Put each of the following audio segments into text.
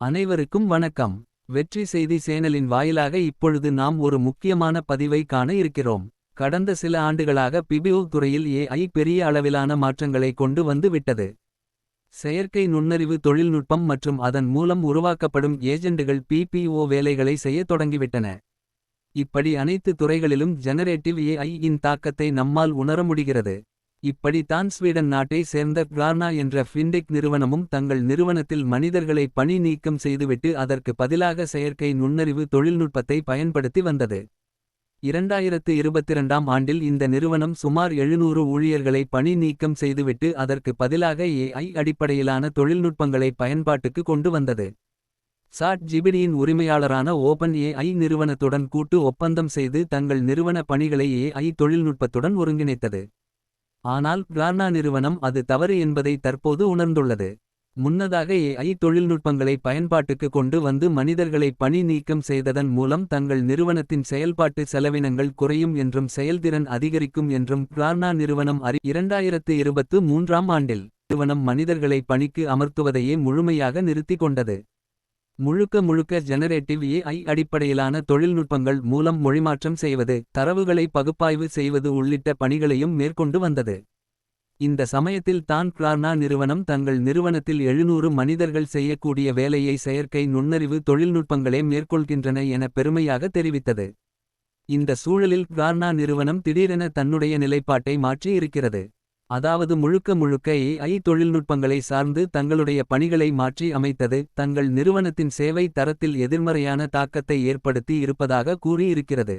அனைவருக்கும் வணக்கம். வெற்றி செய்தி சேனலின் வாயிலாக இப்பொழுது நாம் ஒரு முக்கியமான பதிவை காண இருக்கிறோம். கடந்த சில ஆண்டுகளாக பிபிஓ துறையில் ஏஐ பெரிய அளவிலான மாற்றங்களை கொண்டு வந்து விட்டது. செயற்கை நுண்ணறிவு தொழில்நுட்பம் மற்றும் அதன் மூலம் உருவாக்கப்படும் ஏஜெண்டுகள் பிபிஓ வேலைகளை செய்யத் தொடங்கிவிட்டன. இப்படி அனைத்து துறைகளிலும் ஜெனரேட்டிவ் ஏஐ இன் தாக்கத்தை நம்மால் உணர முடிகிறது. இப்படி தான் ஸ்வீடன் நாட்டை சேர்ந்த கிளார்னா என்ற ஃபின்டெக் நிறுவனமும் தங்கள் நிறுவனத்தில் மனிதர்களை பணி நீக்கம் செய்துவிட்டு அதற்கு பதிலாக செயற்கை நுண்ணறிவு தொழில்நுட்பத்தை பயன்படுத்தி வந்தது. இரண்டாயிரத்து இருபத்திரண்டாம் ஆண்டில் இந்த நிறுவனம் சுமார் எழுநூறு ஊழியர்களை பணி நீக்கம் செய்துவிட்டு அதற்கு பதிலாக ஏஐ அடிப்படையிலான தொழில்நுட்பங்களை பயன்பாட்டுக்கு கொண்டு வந்தது. சாட் ஜிபிடியின் உரிமையாளரான ஓபன் ஏஐ நிறுவனத்துடன் கூட்டு ஒப்பந்தம் செய்து தங்கள் நிறுவன பணிகளை ஏஐ தொழில்நுட்பத்துடன் ஒருங்கிணைத்தது. ஆனால் கிளார்னா நிறுவனம் அது தவறு என்பதை தற்போது உணர்ந்துள்ளது. முன்னதாக ஏஐ தொழில்நுட்பங்களை பயன்பாட்டுக்கு கொண்டு வந்து மனிதர்களை பணி நீக்கம் செய்ததன் மூலம் தங்கள் நிறுவனத்தின் செயல்பாட்டு செலவினங்கள் குறையும் என்றும் செயல்திறன் அதிகரிக்கும் என்றும் கிளார்னா நிறுவனம் அறி இரண்டாயிரத்து இருபத்து மூன்றாம் ஆண்டில் நிறுவனம் மனிதர்களை பணிக்கு அமர்த்துவதையே முழுமையாக நிறுத்திக் கொண்டது. முழுக்க முழுக்க ஜெனரேட்டிவ் ஏஐ அடிப்படையிலான தொழில்நுட்பங்கள் மூலம் மொழிமாற்றம் செய்வது தரவுகளை பகுப்பாய்வு செய்வது உள்ளிட்ட பணிகளையும் மேற்கொண்டு வந்தது. இந்த சமயத்தில் தான் கிளார்னா நிறுவனம் தங்கள் நிறுவனத்தில் எழுநூறு மனிதர்கள் செய்யக்கூடிய வேலையை செயற்கை நுண்ணறிவு தொழில்நுட்பங்களே மேற்கொள்கின்றன என பெருமையாக தெரிவித்தது. இந்த சூழலில் கிளார்னா நிறுவனம் திடீரென தன்னுடைய நிலைப்பாட்டை மாற்றி இருக்கிறது அதாவது முழுக்க முழுக்க ஏஐ தொழில்நுட்பங்களை சார்ந்து தங்களுடைய பணிகளை மாற்றி அமைத்தது தங்கள் நிறுவனத்தின் சேவை தரத்தில் எதிர்மறையான தாக்கத்தை ஏற்படுத்தி இருப்பதாக கூறியிருக்கிறது.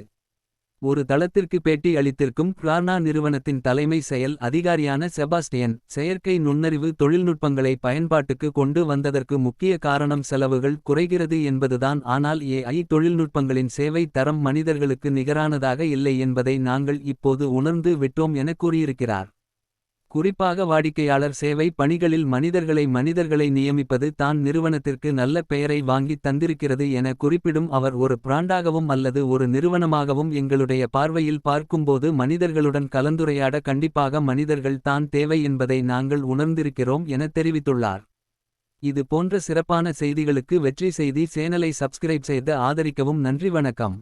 ஒரு தளத்திற்கு பேட்டி அளித்திருக்கும் கிளார்னா நிறுவனத்தின் தலைமை செயல் அதிகாரியான செபாஸ்டியன் செயற்கை நுண்ணறிவு தொழில்நுட்பங்களை பயன்பாட்டுக்கு கொண்டு வந்ததற்கு முக்கிய காரணம் செலவுகள் குறைகிறது என்பதுதான். ஆனால் ஏஐ தொழில்நுட்பங்களின் சேவை தரம் மனிதர்களுக்கு நிகரானதாக இல்லை என்பதை நாங்கள் இப்போது உணர்ந்து விட்டோம் என கூறியிருக்கிறார். குறிப்பாக வாடிக்கையாளர் சேவை பணிகளில் மனிதர்களை மனிதர்களை நியமிப்பது தான் நிறுவனத்திற்கு நல்ல பெயரை வாங்கித் தந்திருக்கிறது என குறிப்பிடும் அவர் ஒரு பிராண்டாகவும் அல்லது ஒரு நிறுவனமாகவும் எங்களுடைய பார்வையில் பார்க்கும்போது மனிதர்களுடன் கலந்துரையாட கண்டிப்பாக மனிதர்கள் தான் தேவை என்பதை நாங்கள் உணர்ந்திருக்கிறோம் என தெரிவித்துள்ளார். இது போன்ற சிறப்பான செய்திகளுக்கு வெற்றி செய்தி சேனலை சப்ஸ்கிரைப் செய்து ஆதரிக்கவும் நன்றி வணக்கம்.